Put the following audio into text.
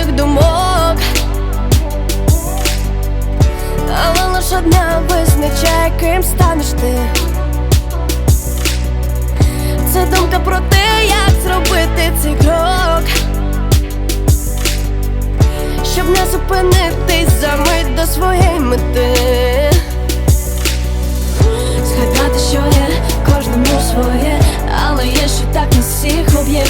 різних думок. Але лиш одна визначає, ким станеш ти. Це думка про те, як зробити цей крок, щоб не зупинитись за мить до своєї мети. Згадати, що є кожному своє, але є, що так нас всіх об'єднує.